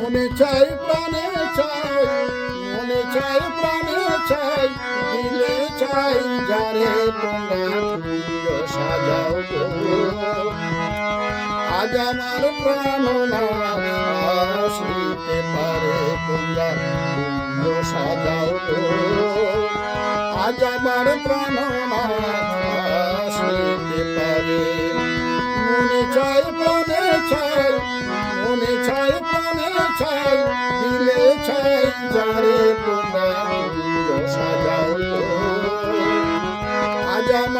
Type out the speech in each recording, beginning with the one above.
মনে চাই, প্রাণে চাই, মনে চাই, প্রাণে চাই, দিলে চাই, যারে তোমরা সাজাও। আজ আমার প্রাণ না পারে তোমরা সাজাও আজ আমার প্রাণ পারে, মনে চাই, প্রাণে চাই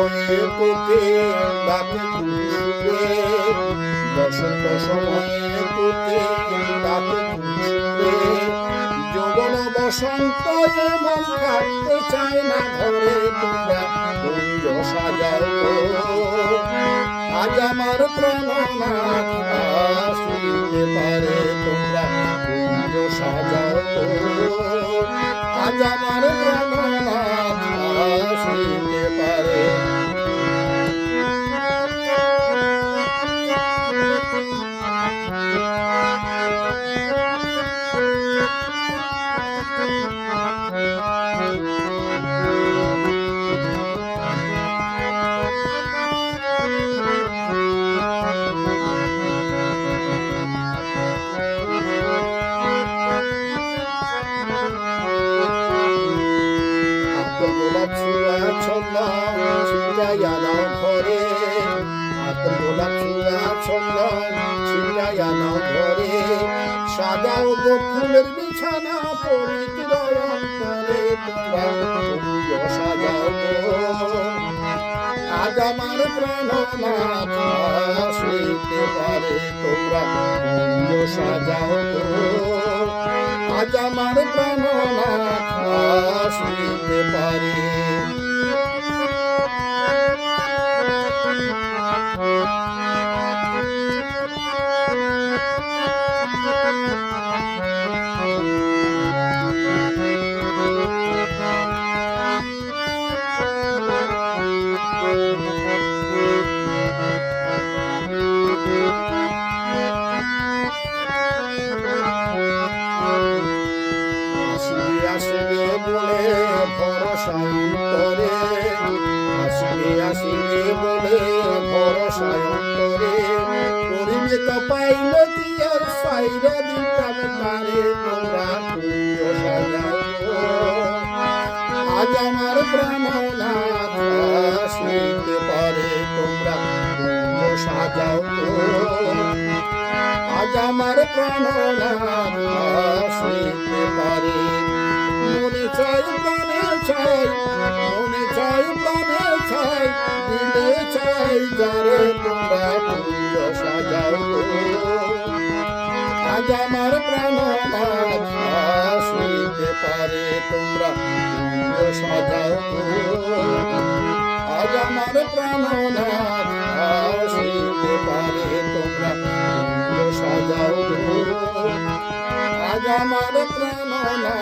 সময়ে তোকে ডাকে কুসুরে বসন্ত সময়ে তোকে ডাকে কুসুরে যৌবন বসন্ত এমন থাকতে চায় না ঘরে তোমরা সাজাও আজ আমার প্রাণনাথ আসিতে পারে তোমরা সাজাও আজ আমার প্রাণনাথ ছিটাইয়া দাও ঘরে সাজাও গো ফুলের বিছানা পবিত্র অন্তরে তোমরা সাজাও গো আজ আমার প্রাণনাথ আসিতে পারে তোমরা সাজাও গো আজ আমার প্রাণনাথ আসিতে পারে বলে ভরসা অন্তরে। আসিবে আসিবে বলে ভরসা অন্তরে। করিবে কপাইল দিয়ার সাইরা দিতাম তারে তোমরা। আজ আমার প্রাণনাথ আসিতে পারে, তোমরা সাজাও আজ আমার প্রাণনাথ আসিতে পারে। মনে চাই, প্রাণে চাই, মনে চাই, প্রাণে চাই দিলে চাই, যারে তোমরা কুঞ্জ সাজাও আজ আমার প্রাণনাথ আসিতে পারে, তোমরা কুঞ্জ সাজাও আজ আমার প্রাণনাথ আসিতে পারে, তোমরা কুঞ্জ সাজাও আজ আমার আসিতে